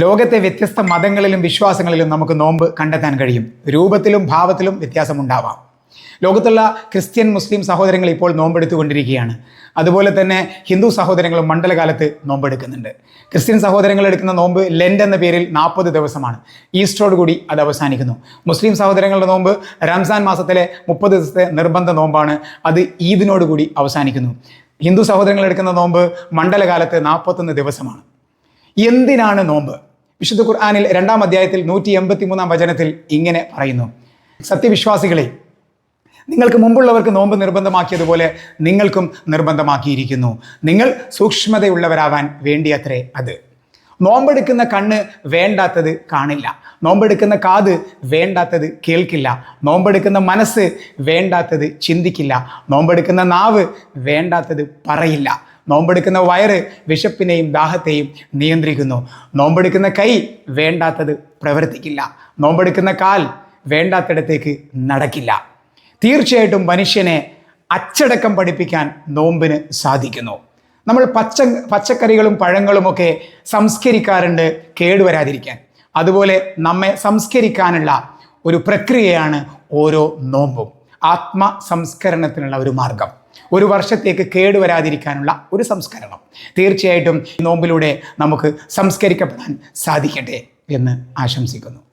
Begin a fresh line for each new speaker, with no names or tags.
ലോകത്തെ വ്യത്യസ്ത മതങ്ങളിലും വിശ്വാസങ്ങളിലും നമുക്ക് നോമ്പ് കണ്ടെത്താൻ കഴിയും. രൂപത്തിലും ഭാവത്തിലും വ്യത്യാസമുണ്ടാവാം. ലോകത്തുള്ള ക്രിസ്ത്യൻ മുസ്ലിം സഹോദരങ്ങൾ ഇപ്പോൾ നോമ്പെടുത്തുകൊണ്ടിരിക്കുകയാണ്. അതുപോലെ തന്നെ ഹിന്ദു സഹോദരങ്ങളും മണ്ഡലകാലത്ത് നോമ്പെടുക്കുന്നുണ്ട്. ക്രിസ്ത്യൻ സഹോദരങ്ങൾ എടുക്കുന്ന നോമ്പ് ലെൻഡ് എന്ന പേരിൽ നാൽപ്പത് ദിവസമാണ്. ഈസ്റ്ററോട് കൂടി അത് അവസാനിക്കുന്നു. മുസ്ലിം സഹോദരങ്ങളുടെ നോമ്പ് റംസാൻ മാസത്തിലെ മുപ്പത് ദിവസത്തെ നിർബന്ധ നോമ്പാണ്. അത് ഈദിനോട് കൂടി അവസാനിക്കുന്നു. ഹിന്ദു സഹോദരങ്ങൾ എടുക്കുന്ന നോമ്പ് മണ്ഡലകാലത്ത് നാൽപ്പത്തൊന്ന് ദിവസമാണ്. എന്തിനാണ് നോമ്പ്? വിശുദ്ധ ഖുർആാനിൽ രണ്ടാം അധ്യായത്തിൽ നൂറ്റി എൺപത്തി മൂന്നാം വചനത്തിൽ ഇങ്ങനെ പറയുന്നു. സത്യവിശ്വാസികളെ നിങ്ങൾക്ക് മുമ്പുള്ളവർക്ക് നോമ്പ് നിർബന്ധമാക്കിയതുപോലെ നിങ്ങൾക്കും നിർബന്ധമാക്കിയിരിക്കുന്നു. നിങ്ങൾ സൂക്ഷ്മതയുള്ളവരാവാൻ വേണ്ടിയത്രേ അത്. നോമ്പെടുക്കുന്ന കണ്ണ് വേണ്ടാത്തത് കാണില്ല. നോമ്പെടുക്കുന്ന കാത് വേണ്ടാത്തത് കേൾക്കില്ല. നോമ്പെടുക്കുന്ന മനസ്സ് വേണ്ടാത്തത് ചിന്തിക്കില്ല. നോമ്പെടുക്കുന്ന നാവ് വേണ്ടാത്തത് പറയില്ല. നോമ്പെടുക്കുന്ന വയറ് വിശപ്പിനെയും ദാഹത്തെയും നിയന്ത്രിക്കുന്നു. നോമ്പെടുക്കുന്ന കൈ വേണ്ടാത്തത് പ്രവർത്തിക്കില്ല. നോമ്പെടുക്കുന്ന കാൽ വേണ്ടാത്തിടത്തേക്ക് നടക്കില്ല. തീർച്ചയായിട്ടും മനുഷ്യനെ അച്ചടക്കം പഠിപ്പിക്കാൻ നോമ്പിന് സാധിക്കുന്നു. നമ്മൾ പച്ച പച്ചക്കറികളും പഴങ്ങളുമൊക്കെ സംസ്കരിക്കാറുണ്ട് കേടുവരാതിരിക്കാൻ. അതുപോലെ നമ്മെ സംസ്കരിക്കാനുള്ള ഒരു പ്രക്രിയയാണ് ഓരോ നോമ്പും. ആത്മ സംസ്കരണത്തിനുള്ള ഒരു മാർഗം. ഒരു വർഷത്തേക്ക് കേടുവരാതിരിക്കാനുള്ള ഒരു സംസ്കരണം. തീർച്ചയായിട്ടും നോമ്പിലൂടെ നമുക്ക് സംസ്കരിക്കപ്പെടാൻ സാധിക്കട്ടെ എന്ന് ആശംസിക്കുന്നു.